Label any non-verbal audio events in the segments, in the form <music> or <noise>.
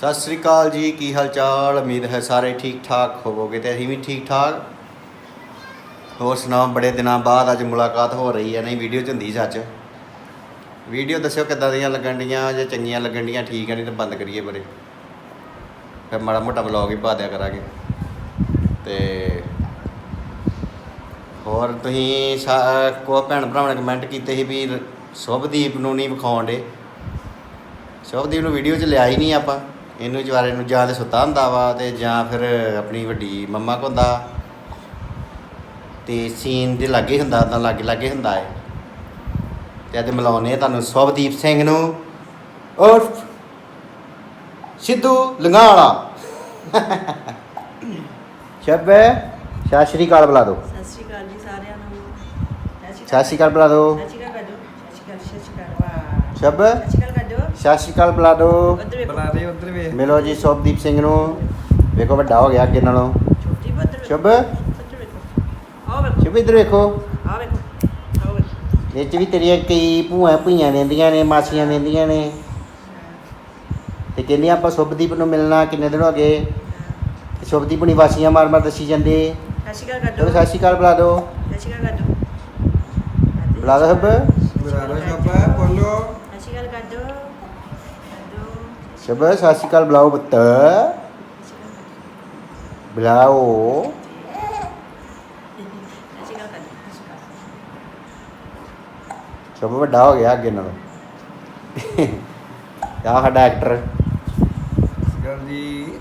ਸਤਿ ਸ੍ਰੀ ਅਕਾਲ ਜੀ, ਕੀ ਹਾਲ ਚਾਲ ਉਮੀਦ ਹੈ ਸਾਰੇ ਠੀਕ ਠਾਕ ਹੋਵੋਗੇ ਤੇ ਅਸੀਂ ਵੀ ਠੀਕ ਠਾਕ ਹੋਰ ਸੁਣਾਓ, ਬੜੇ ਦਿਨਾਂ ਬਾਅਦ ਅੱਜ ਮੁਲਾਕਾਤ ਹੋ ਰਹੀ ਹੈ, ਨਹੀਂ ਵੀਡੀਓ ਚ ਹੁੰਦੀ ਸੱਚ ਵੀਡੀਓ ਦੱਸਿਓ ਕਿੱਦਾਂ ਦੀਆਂ ਲੱਗਣ ਡੀਆਂ ਜੇ ਚੰਗੀਆਂ ਲੱਗਣ ਡੀਆਂ, ਠੀਕ ਹੈ ਨਹੀਂ ਤਾਂ ਬੰਦ ਕਰੀਏ ਬਰੇ ਫਿਰ ਮਾੜਾ ਮੋਟਾ ਵਲੌਗ ਹੀ ਪਾ ਦਿਆ ਕਰਾਂਗੇ। ਤੇ ਹੋਰ ਤੁਸੀਂ ਸਾ- ਕੋ ਭੈਣ ਭਰਾਵਾਂ ਨੇ ਕਮੈਂਟ ਕੀਤੇ ਸੀ ਵੀ ਸ਼ੁਭਦੀਪ ਨੂੰ ਨਹੀਂ ਵਿਖਾਉਣ ਦੇ ਸ਼ੁਭਦੀਪ ਨੂੰ ਵੀਡੀਓ 'ਚ ਲਿਆ ਹੀ ਨਹੀਂ ਆਪਾਂ। ਇਹਨੂੰ ਵਿਚਾਰੇ ਨੂੰ ਜਾਂ ਤੇ ਸੁੱਤਾ ਹੁੰਦਾ ਵਾ ਤੇ ਜਾਂ ਫਿਰ ਆਪਣੀ ਵੱਡੀ ਮੰਮਾ ਕੋ ਹੁੰਦਾ। ਤੇ ਸੀਨ ਦੇ ਲਾਗੇ ਹੁੰਦਾ ਤਾਂ ਲਾਗੇ ਲਾਗੇ ਹੁੰਦਾ ਹੈ ਤੇ ਅੱਜ ਮਿਲਾਉਂਦੇ ਆ ਤੁਹਾਨੂੰ ਸ਼ੁਭਦੀਪ ਸਿੰਘ ਨੂੰ। ਉਰਫ ਸਿੱਧੂ ਲੰਗਾਲਾ। ਸ਼ਬੇ ਸਤਿ ਸ਼੍ਰੀ ਅਕਾਲ ਬੁਲਾ ਦਿਓ। ਸਤਿ ਸ਼੍ਰੀ ਅਕਾਲ ਜੀ ਸਾਰਿਆਂ ਨੂੰ। ਸਤਿ ਸ਼੍ਰੀ ਅਕਾਲ ਬੁਲਾ ਦਿਓ। ਸਤਿ ਸ਼੍ਰੀ ਅਕਾਲ ਕਾਜੋ ਸ਼ਬ ਸਤਿ ਸ਼੍ਰੀ ਅਕਾਲ ਅਕਾਲ ਬੁਲਾ ਦਿਓ ਉੱਧਰ ਬੁਲਾ ਦੇ ਵੇ। ਮਿਲੋ ਜੀ ਸ਼ੁਭਦੀਪ ਸਿੰਘ ਨੂੰ। ਵੇਖੋ ਵੱਡਾ ਹੋ ਗਿਆ ਅੱਗੇ ਨਾਲੋਂ। ਛੋਟੀ ਬੱਦਰ ਸ਼ੁਭ? ਉੱਧਰ ਵੇਖੋ। ਆਓ ਵੇਖੋ। ਸ਼ੁਭ ਇੱਧਰ ਵੇਖੋ। ਇਹ ਚ ਵੀ ਤੇਰੀਆਂ ਕਈ ਭੂਆ ਭੂਈਆਂ ਰਹਿੰਦੀਆਂ ਨੇ ਮਾਸੀਆਂ ਰਹਿੰਦੀਆਂ ਨੇ। ਤੇ ਕਹਿੰਦੀਆਂ ਆਪਾਂ ਸ਼ੁਭਦੀਪ ਨੂੰ ਮਿਲਣਾ ਕਿੰਨੇ ਦਿਨ ਹੋ ਗਏ? ਤੇ ਸ਼ੁਭਦੀਪ ਨੂੰ ਵਾਸੀਆਂ ਮਾਰ ਮਾਰ ਦੱਸੀ ਜਾਂਦੇ। ਸਤਿ ਸ਼੍ਰੀ ਅਕਾਲ ਕਾਜੋ। ਸਤਿ ਸ਼੍ਰੀ ਅਕਾਲ ਬੁਲਾ ਦਿਓ ਸਤਿ ਸ਼੍ਰੀ ਅਕਾਲ ਕਾਜੋ। ਬੁਲਾ ਦਿਓ ਸ਼ੁਭ। ਬੁਲਾ। ਲੋ ਸ਼ਾਬਾ ਬੋਲੋ ਕਾਜੋ। ਸ਼ੁਭ ਸਤਿ ਸ਼੍ਰੀ ਅਕਾਲ ਬੁਲਾਓ ਪੁੱਤ। ਬੁਲਾਓ। ਸ਼ੁਭ ਵੱਡਾ ਹੋ ਗਿਆ ਅੱਗੇ ਨਾਲੋਂ। ਆ ਸਾਡਾ ਐਕਟਰ ਗੱਲ ਦੀ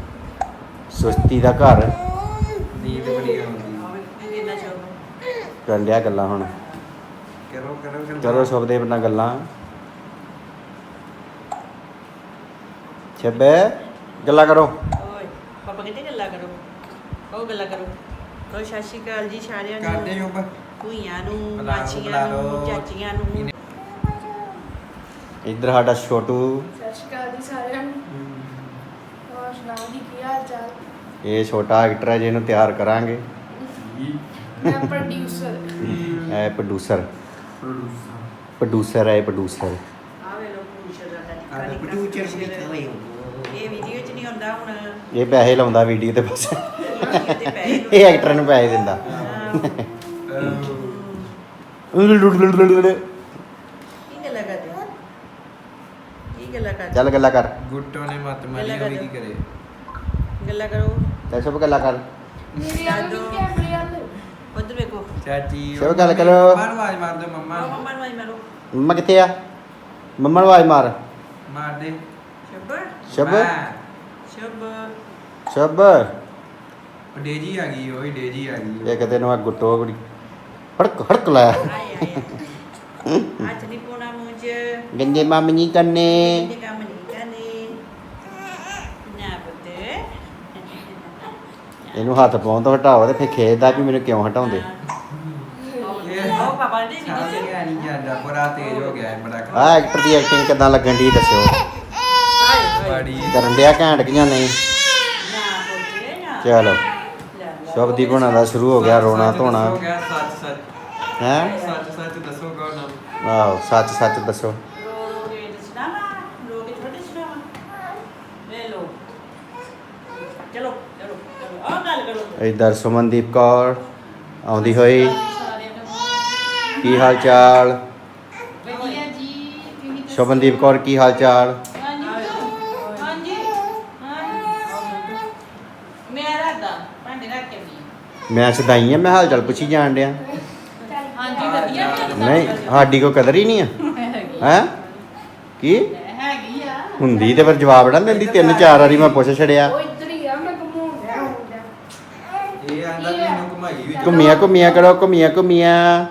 ਸੁਸਤੀ ਦਾ ਘਰ। ਨੀਂਦ ਬੜੀ ਆਉਂਦੀ। ਕਰਨ ਡਿਆ ਗੱਲਾਂ ਹੁਣ। ਕਰੋ ਕਰੋ ਸ਼ੁਭਦੇਵ ਨਾਲ ਗੱਲਾਂ। ਛੱਬੇ ਗੱਲਾਂ ਕਰੋ। ਓਏ ਪਾਪਾ ਕਹਿੰਦੇ ਗੱਲਾਂ ਕਰੋ? ਉਹ ਗੱਲਾਂ ਕਰੋ। ਕਹੋ ਸਤਿ ਸ਼੍ਰੀ ਅਕਾਲ ਜੀ ਸਾਰਿਆਂ ਨੂੰ। ਕਰਦੇ ਸ਼ੋਭਾ ਭੂਈਆਂ ਨੂੰ ਬੁਲਾ ਲਓ, ਮਾਚੀਆਂ ਬੁਲਾ ਨੂੰ ਲਓ। ਚਾਚੀਆਂ ਨੂੰ। ਇੱਧਰ ਸਾਡਾ ਛੋਟੂ। ਸਤਿ ਸ਼੍ਰੀ ਅਕਾਲ ਜੀ ਸਾਰਿਆਂ ਨੂੰ। ਹੋਰ ਸੁਣਾਓ ਜੀ ਕੀ ਹਾਲ ਚਾਲ? ਇਹ ਛੋਟਾ ਐਕਟਰ ਹੈ ਜਿਹਨੂੰ ਤਿਆਰ ਕਰਾਂਗੇ। ਮੈਂ ਪ੍ਰੋਡਿਊਸਰ ਇਹ ਪ੍ਰੋਡਿਊਸਰ ਪ੍ਰੋਡਿਊਸਰ ਹੈ ਪ੍ਰੋਡਿਊਸਰ ਆ ਵੇ ਲੋ ਪੁੱਛ producer ਵੀ ਰਹੇ। ਇਹ ਵੀਡੀਓ ਚ ਨਹੀਂ ਹੁੰਦਾ ਹੁਣ। ਇਹ ਪੈਸੇ ਲਾਉਂਦਾ ਵੀਡੀਓ ਤੇ ਬਸ। ਪੈਸੇ ਇਹ ਐਕਟਰ ਨੂੰ ਪੈਸੇ ਦਿੰਦਾ। ਕੀ ਗੱਲਾਂ ਕਰਦੇ ਕੀ ਗੱਲਾਂ ਕਰਦੇ ਚੱਲ ਗੱਲਾਂ ਕਰ। ਗੁੱਟੋ ਨੇ ਮਤ ਮਾਰੀ ਹੋਈ ਕੀ ਕਰੇ। ਗੱਲਾਂ ਕਰੋ। ਚੱਲ ਸਭ ਗੱਲਾਂ ਕਰ। ਮੇਰੇ ਵੱਲ ਵੀ ਕੈਮਰੇ ਵੱਲ ਉਧਰ ਵੇਖੋ। ਚਾਚੀ ਚਲੋ ਗੱਲ ਕਰੋ। ਮਾਰ ਆਵਾਜ਼ ਮਾਰ ਦੋ ਮੰਮਾ ਆਓ ਨੂੰ। ਮੰਮਾ ਨੂੰ ਆਈ ਮਾਰੋ। ਮੰਮਾ ਕਿੱਥੇ ਆ? ਮੰਮਾ ਨੂੰ ਆਵਾਜ਼ ਮਾਰ। ਮਾਰ ਦੇ। ਸ਼ਬਰ ਸ਼ਬ ਮੈਂ। ਸ਼ਬ ਸ਼ਬ ਉਹ ਡੇਜੀ ਆ ਗਈ ਓਏ ਡੇਜੀ ਆ ਗਈ। ਇਹ ਕਿਤੇ ਨੂੰ ਆ ਗੁੱਟੋ ਕੁੜੀ ਹੜਕ ਹੜਕ ਲਾਇਆ ਆਏ ਆਏ ਅੱਜ ਨਹੀਂ ਪੋਣਾ ਚ। ਗੰਦੇ ਮਾਮੀ ਨਹੀਂ ਕਰਨੇ ਨਾ ਪੁੱਤੇ ਇਹਨੂੰ ਹੱਥ ਪਾਉਣ ਤੋਂ ਹਟਾਓ ਤੇ ਫਿਰ ਖੇਡਦਾ ਵੀ ਮੈਨੂੰ ਕਿਉਂ ਹਟਾਉਂਦੇ? ਉਹ ਪਾਪਾ ਦੇ ਨਹੀਂ ਸਾਹ ਗਿਆ ਨਹੀਂ ਜਾਂਦਾ ਬੜਾ ਤੇਜ਼ ਹੋ ਗਿਆ ਹੈ ਬੜਾ ਆ ਐਕਟਰ ਦੀ ਐਕਟਿੰਗ ਕਿਦਾਂ ਲੱਗਣ ਦੀ ਦੱਸਿਓ। ਬੜੀ। ਕਰਨ ਡਿਆ ਘੈਂਟ ਗੀਆਂ ਨਹੀਂ? ਨਾ ਪੁੱਤੇ ਨਾ ਚਲੋ। ਸ਼ਬਦੀ ਗੁਣਾ ਦਾ ਸ਼ੁਰੂ ਹੋ ਗਿਆ ਰੋਣਾ ਧੋਣਾ। ਦੱਸੋ ਗਿਆ ਸੱਚ ਸੱਚ ਹੈ? ਸੱਚ ਸੱਚ ਦੱਸੋ ਕੌਣ ਆਹੋ ਸੱਚ ਸੱਚ ਦੱਸੋ ਰੋ ਰੋ ਕੇ ਦੱਸਣਾ ਵਾ ਰੋ ਕੇ ਥੋੜੀ ਦੱਸਣਾ ਵਾ ਲੈ ਲੋ ਚਲੋ ਚਲੋ ਚਲੋ ਆਹ ਗੱਲ ਕਰੋ। ਇਧਰ ਸੁਮਨਦੀਪ ਕੌਰ ਆਉਂਦੀ ਹੋਈ। ਕੀ ਹਾਲ ਚਾਲ ਵਧੀਆ ਜੀ ਤੁਸੀਂ ਦੱਸੋ? ਸ਼ੁਭਨਦੀਪ ਕੌਰ ਕੀ ਹਾਲ ਚਾਲ ਹਾਂਜੀ ਹਾਂਜੀ। ਮੈਂ ਰੱਖਦਾ ਭਾਂਡੇ ਰੱਖ ਕੇ ਆਉਂਦੀ ਮੈਂ ਸਦਾਈ ਆ ਮੈਂ ਹਾਲ ਚਾਲ ਪੁੱਛੀ ਜਾਣ ਡਿਆ। ਹਾਂ। ਹਾਂਜੀ ਵਧੀਆ। ਨਹੀਂ ਸਾਡੀ ਕੋ ਕਦਰ ਹੀ ਨਹੀਂ ਆ। ਹੈਗੀ ਹੈ? ਕੀ? ਹੈਗੀ ਆ। ਹੁੰਦੀ ਤੇ ਫਿਰ ਜਵਾਬ ਨਾ ਦਿੰਦੀ ਤਿੰਨ ਚਾਰ ਵਾਰੀ ਮੈਂ ਪੁੱਛ ਛੜਿਆ ਉਹ ਇੱਧਰ ਹੀ ਆ ਮੈਂ ਘੁਮਾਉਣ ਡਿਆ ਹੁੰਦਾ ਇਹ ਆਂਦਾ ਵੀ ਇਹਨੂੰ ਘੁਮਾਈ ਵੀ ਘੁੰਮੀਆਂ ਘੁੰਮੀਆਂ ਕਰੋ ਘੁੰਮੀਆਂ ਘੁੰਮੀਆਂ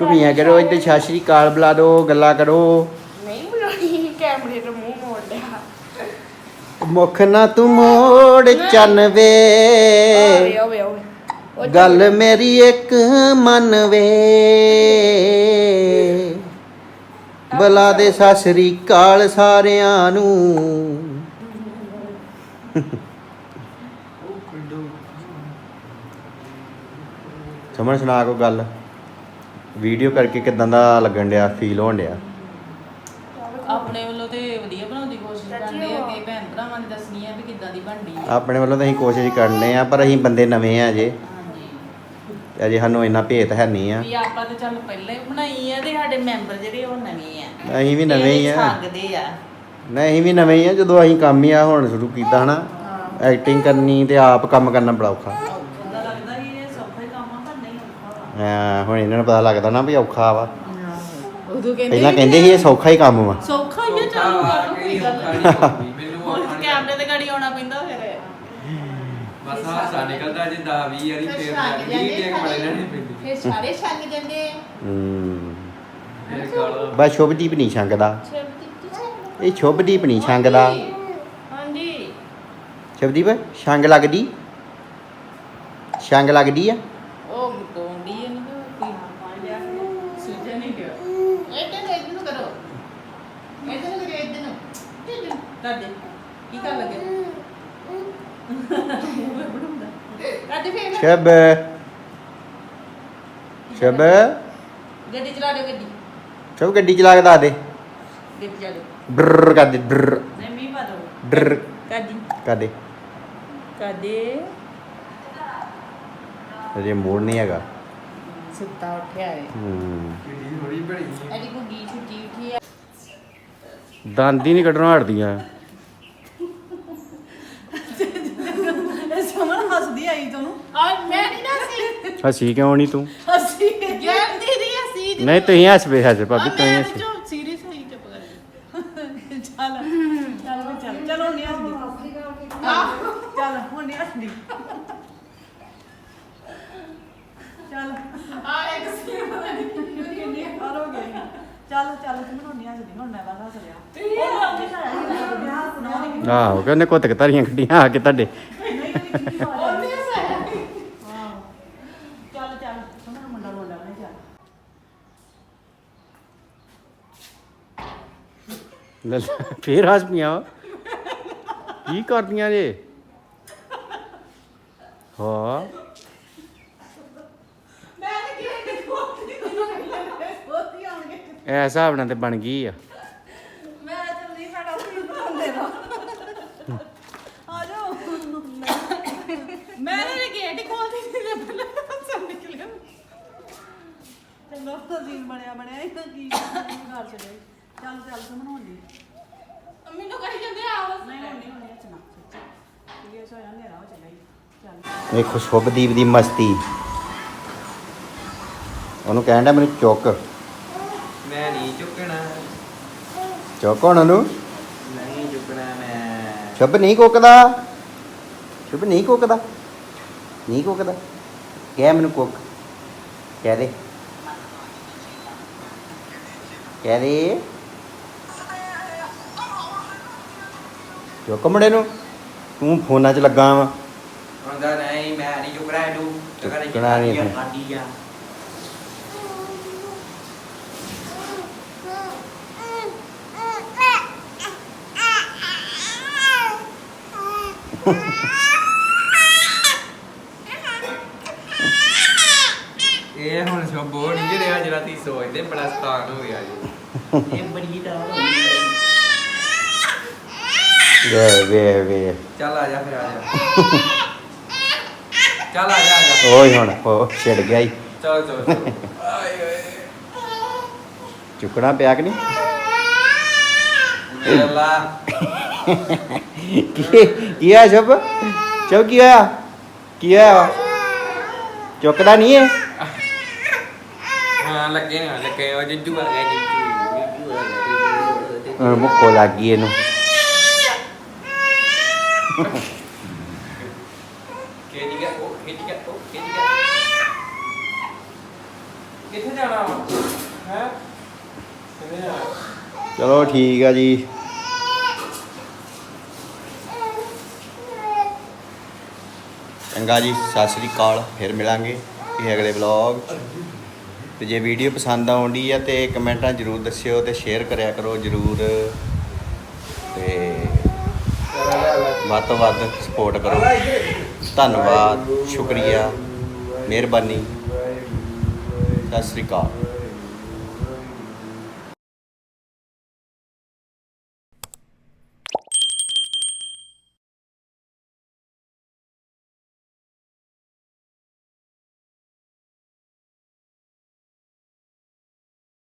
ਘੁੰਮੀਆਂ ਕਰੋ ਇੱਧਰ ਸਤਿ ਸ਼੍ਰੀ ਅਕਾਲ ਬੁਲਾ ਦਿਓ ਗੱਲਾਂ ਕਰੋ ਨਹੀਂ ਬੁਲਾਉਣੀ ਕੈਮਰੇ ਤੋਂ ਮੂੰਹ ਮੋੜ ਲਿਆ ਮੁਖ ਨਾ ਤੂੰ ਮੋੜ ਚੰਨ ਵੇ ਓਏ ਓਏ ਓਏ ਉਹ ਗੱਲ ਮੇਰੀ ਇੱਕ ਮੰਨ ਵੇ ਬਲਾ ਦੇ ਸਤਿ ਸ੍ਰੀ ਅਕਾਲ ਸਾਰਿਆਂ ਨੂੰ ਸਮਝ ਸੁਣਾ ਕੋ ਗੱਲ। ਵੀਡੀਓ ਕਰਕੇ ਕਿਦਾਂ ਦਾ ਲੱਗਣ ਡਿਆ ਫੀਲ ਹੋਣ ਡਿਆ? ਆਪਣੇ ਵੱਲੋਂ ਤੇ ਵਧੀਆ ਬਣਾਉਣ ਦੀ ਕੋਸ਼ਿਸ਼ ਕਰਦੇ ਆ ਕਿ ਭੈਣ ਭਰਾਵਾਂ ਨੇ ਦੱਸਣੀ ਆ ਵੀ ਕਿੱਦਾਂ ਦੀ ਬਣਦੀ ਆ। ਆਪਣੇ ਵੱਲੋਂ ਤਾਂ ਅਸੀਂ ਕੋਸ਼ਿਸ਼ ਕਰਨੇ ਆ ਪਰ ਅਸੀਂ ਬੰਦੇ ਨਵੇਂ ਆ ਅਜੇ। ਹਾਂਜੀ। ਅਜੇ ਸਾਨੂੰ ਇੰਨਾ ਭੇਤ ਹੈ ਨਹੀਂ ਆ। ਵੀ ਆਪਾਂ ਤਾਂ ਚੱਲ ਪਹਿਲਾਂ ਹੀ ਬਣਾਈ ਆ ਤੇ ਸਾਡੇ ਮੈਂਬਰ ਜਿਹੜੇ ਉਹ ਨਵੇਂ ਆ। ਅਸੀਂ ਵੀ ਨਵੇਂ ਹੀ ਆ। ਸੰਗਦੇ ਆ। ਨਹੀਂ ਅਸੀਂ ਵੀ ਨਵੇਂ ਹੀ ਆ ਜਦੋਂ ਅਸੀਂ ਕੰਮ ਹੀ ਆ ਹੁਣ ਸ਼ੁਰੂ ਕੀਤਾ ਹਨਾ। ਐਕਟਿੰਗ ਕਰਨੀ ਤੇ ਆਪ ਕੰਮ ਕਰਨਾ ਬੜਾ ਔਖਾ ਉਹਦਾ ਲੱਗਦਾ ਸੀ ਇਹ ਸੌਖਾ ਹੀ ਕੰਮ ਆ ਪਰ ਨਹੀਂ ਔਖਾ ਵਾ ਹਾਂ, ਹੁਣ ਇਹਨਾਂ ਨੂੰ ਪਤਾ ਲੱਗਦਾ ਨਾ ਵੀ ਔਖਾ ਵਾ। ਉਦੋਂ ਪਹਿਲਾਂ ਕਹਿੰਦੇ ਸੀ ਇਹ ਸੌਖਾ ਹੀ ਕੰਮ ਵਾ। ਸੌਖਾ ਹੀ ਆ ਚਾਲੂ ਕਰੋ ਕੋਈ ਗੱਲ ਨਹੀਂ <laughs> ਮੈਨੂੰ ਹੁਣ ਔਖਾ ਨਹੀਂ ਕੈਮਰੇ ਤੇ ਗਾੜੀ ਆਉਣਾ ਪੈਂਦਾ ਫਿਰ। ਬਸ ਹਾਸਾ ਨਿਕਲਦਾ ਜੇ 10 20 ਵਾਰੀ ਫਿਰ ਫੇਰ ਛੱਡ 20 ਜਾਂਦੇ ਟੇਕ ਬੜੇ ਲੈਣੇ ਪੈਂਦੇ। ਫਿਰ ਸਾਰੇ ਛੰਗ ਜਾਂਦੇ ਹੂੰ। ਇਹ ਗੱਲ ਬਸ ਸ਼ੁਭਦੀਪ ਨਹੀਂ ਛੰਗਦਾ। ਇਹ ਸ਼ੁਭਦੀਪ ਨਹੀਂ ਛੰਗਦਾ। ਹਾਂਜੀ। ਸ਼ੁਭਦੀਪ ਛੰਗ ਲੱਗਦੀ? ਛੰਗ ਲੱਗਦੀ ਆ ਉਹ ਮੁੰਡੀ ਇਹਨੂੰ ਕੋਈ ਪਾਣੀ ਲਿਆ ਕੇ ਸੁਝਿਆ ਨਹੀਂ ਗਿਆ ਇੱਧਰ ਨੂੰ ਇੱਧਰ ਨੂੰ ਕਰੋ ਇੱਧਰ ਨੂੰ ਕਰੋ ਇੱਧਰ ਨੂੰ ਇੱਧਰ ਨੂੰ। ਕਰ ਦੇ ਕੀ ਕਰ ਲੱਗੇ? ਸ਼ਬ। ਸ਼ਬ। ਗੱਡੀ ਚਲਾ ਦਿਓ ਗੱਡੀ। ਸ਼ਬ ਗੱਡੀ ਚਲਾ ਕੇ ਦੱਸ ਦੇ। ਗੱਡੀ ਚਲਾ ਦਿਓ। ਡਰ ਕਰ ਦੇ ਡਰ ਨਹੀਂ ਮੀਂਹ ਪਾ ਦੋ। ਡਰ ਕਰ ਦੀ। ਕਰ ਦੇ। ਕਰ ਦੇ। ਅਜੇ ਮੂਡ ਨਹੀਂ ਹੈਗਾ। ਸੁੱਤਾ ਉੱਠਿਆ ਹੈ ਹੂੰ। ਕਿੱਡੀ ਥੋੜੀ ਬਣੀ ਹੈ ਇਹਦੀ ਕੋਈ ਗੀ ਛੁੱਟੀ ਉੱਠੀ ਆ। ਦੰਦ ਹੀ ਨਹੀਂ ਕੱਢਣਾ ਹਟਦੀਆਂ ਇਹ ਸਮਝ ਹੱਸਦੀ ਆਈ ਤੁਹਾਨੂੰ ਆ ਮੈਂ ਨਹੀਂ ਨਾ ਸੀ ਹਸੀ ਕਿਉਂ ਨਹੀਂ ਤੂੰ ਹੱਸੀ ਗੈਰ ਦੀਦੀ ਅਸੀਂ ਦੀ ਨਹੀਂ ਤੁਸੀਂ ਹੱਸ ਪਏ ਹੱਸ ਭਾਬੀ ਤੁਸੀਂ ਹੱਸ ਸੀਰੀਅਸ ਹੋਈ ਚੁੱਪ ਕਰ ਚੱਲ ਚੱਲ ਵੀ ਚੱਲ ਚਲੋ ਹੁਣ ਨਹੀਂ ਹੱਸਦੀ ਚੱਲ ਹੁਣ ਨਹੀਂ ਹੱਸਦੀ ਚੱਲ ਆ ਇੱਕ ਸੀ ਕਿੰਨੀ ਵਾਰ ਹੋ ਗਈ ਚੱਲ ਚੱਲ ਤੂੰ ਹੁਣ ਨਹੀਂ ਹੱਸਦੀ ਹੁਣ ਮੈਂ ਬਸ ਹੱਸ ਲਿਆ ਉਹ ਆਪਣੀ ਸਾਇਆ ਨਹੀਂ ਆਹੋ ਕਹਿੰਦੇ ਕੁੱਤ ਧਾਰੀਆਂ ਕੱਢੀਆਂ ਆ ਕੇ ਤੁਹਾਡੇ ਉਹਨੇ ਸਾਇਆ ਚੱਲ ਚੱਲ ਸੁਣਨ ਮੁੰਡਾ ਬੋਲਦਾ ਨਹੀਂ ਚੱਲ ਲੈ ਲੈ, ਫੇਰ ਹੱਸ ਪਈਆਂ। ਵਾ। ਕੀ ਕਰਦੀਆਂ ਜੇ? ਹਾਂ। ਮੈਂ ਤਾਂ ਕਿਹਾ ਕਿ ਖੋਤੀ ਆਉਣਗੇ ਇਹ ਹਿਸਾਬ ਨਾਲ ਤੇ ਬਣ ਗਈ ਆ। ਮੈਂ ਤਾਂ ਨਹੀਂ ਸਾਡਾ ਸੀ ਬਣਾਉਂਦੇ ਨਾ ਆ ਜਾਓ ਮੈਂ ਨੇ ਗੇਟ ਖੋਲਦੀ ਸੀ ਤੇ ਪਹਿਲਾਂ ਸਭ ਨਿਕਲਿਆ। ਚੰਗਾ ਤਾਂ ਸੀਨ ਬਣਿਆ ਬਣਿਆ ਇਹ ਤਾਂ ਕੀ ਘਰ ਚਲੇ ਚੱਲ ਚੱਲ ਤੂੰ ਬਣਾਉਂਦੀ ਮੈਨੂੰ ਕਹੀ ਜਾਂਦੇ ਆ ਬਸ ਨਹੀਂ ਹੁੰਦੀ ਹੁੰਦੀ ਚਨਾ ਇਹ ਸੋ ਜਾਂਦੇ ਨਾ ਚੱਲੇ ਚੱਲ ਵੇਖੋ ਸ਼ੁਭਦੀਪ ਦੀ ਮਸਤੀ। ਉਹਨੂੰ ਕਹਿਣ ਮੈਨੂੰ ਚੁੱਕ। ਮੈਂ ਨਹੀਂ ਚੁੱਕਣਾ। ਚੁੱਕ ਉਹਨੂੰ। ਨਹੀਂ ਚੁੱਕਣਾ ਮੈਂ। ਸ਼ੁਭ ਨਹੀਂ ਕੁੱਕਦਾ। ਸ਼ੁਭ ਨਹੀਂ ਕੁੱਕਦਾ। ਨਹੀਂ ਕੁੱਕਦਾ। ਕਹਿ ਮੈਨੂੰ ਕੁੱਕ। ਕਹਿ ਦੇ। ਕਹਿ ਦੇ। ਚੁੱਕ ਮੁੰਡੇ ਨੂੰ। ਤੂੰ ਫੋਨਾਂ 'ਚ ਲੱਗਾ ਵਾ। ਹੁੰਦਾ ਨਹੀਂ ਮੈਂ ਨਹੀਂ ਚੁੱਕਣਾ ਇਹਨੂੰ। ਚੁੱਕਣਾ ਨਹੀਂ ਇਹਨੂੰ। ਆਂਦੀ ਆ। ਇਹ ਹੁਣ ਸ਼ਬੋ ਨਹੀਂ ਰਿਹਾ ਜਿਹੜਾ ਤੁਸੀਂ ਸੋਚਦੇ ਬੜਾ ਸਤਾਨ ਹੋ ਗਿਆ ਜੀ। ਇਹ ਬੜੀ ਦਾ ਵੇ ਵੇ ਵੇ ਚੱਲ ਆ ਜਾ ਫਿਰ ਆ ਜਾ ਚੱਲ ਆ ਜਾ ਆ ਜਾ ਓਏ ਹੁਣ ਉਹ ਛਿੜ ਗਿਆ ਈ ਚਲੋ ਚਲੋ ਚਲੋ ਆਏ ਓਏ ਚੁੱਕਣਾ ਪਿਆ ਕਿ ਨਹੀਂ ਲਾ ਕੀ ਕੀ ਆ ਸ਼ੁਭ ਸ਼ੁਭ ਕੀ ਹੋਇਆ ਕੀ ਹੋਇਆ ਚੁੱਕਦਾ ਨਹੀਂ ਹੈ ਹਾਂ ਲੱਗੇ ਨਾ ਲੱਗੇ ਉਹ ਜਿੱਜੂ ਆ ਗਿਆ ਜਿੱਜੂ ਜਿੱਜੂ ਆ ਗਿਆ ਜਿੱਜੂ। ਹੁਣ ਮੁੱਕੋ ਲੱਗ ਗਈ ਇਹਨੂੰ ਖੇਡ ਗਿਆ ਉਹ ਖੇਡ ਗਿਆ ਉਹ ਖੇਡ ਗਿਆ ਕਿੱਥੇ ਜਾਣਾ ਵਾ ਹੈ ਕਿੱਥੇ ਜਾਣਾ ਚਲੋ ਠੀਕ ਆ ਜੀ। ਚੰਗਾ ਜੀ, ਸਤਿ ਸ੍ਰੀ ਅਕਾਲ, ਫਿਰ ਮਿਲਾਂਗੇ ਇਹ ਅਗਲੇ ਵਲੌਗ ਤੇ ਜੇ ਵੀਡੀਓ ਪਸੰਦ ਆਉਂਦੀ ਆ ਤੇ ਕਮੈਂਟਾਂ ਜਰੂਰ ਦੱਸਿਓ ਤੇ ਸ਼ੇਅਰ ਕਰਿਆ ਕਰੋ ਜਰੂਰ ਤੇ ਵੱਧ ਤੋਂ ਵੱਧ ਸਪੋਰਟ ਕਰੋ। ਧੰਨਵਾਦ ਸ਼ੁਕਰੀਆ ਮਿਹਰਬਾਨੀ। ਸਤਿ ਸ੍ਰੀ ਅਕਾਲ।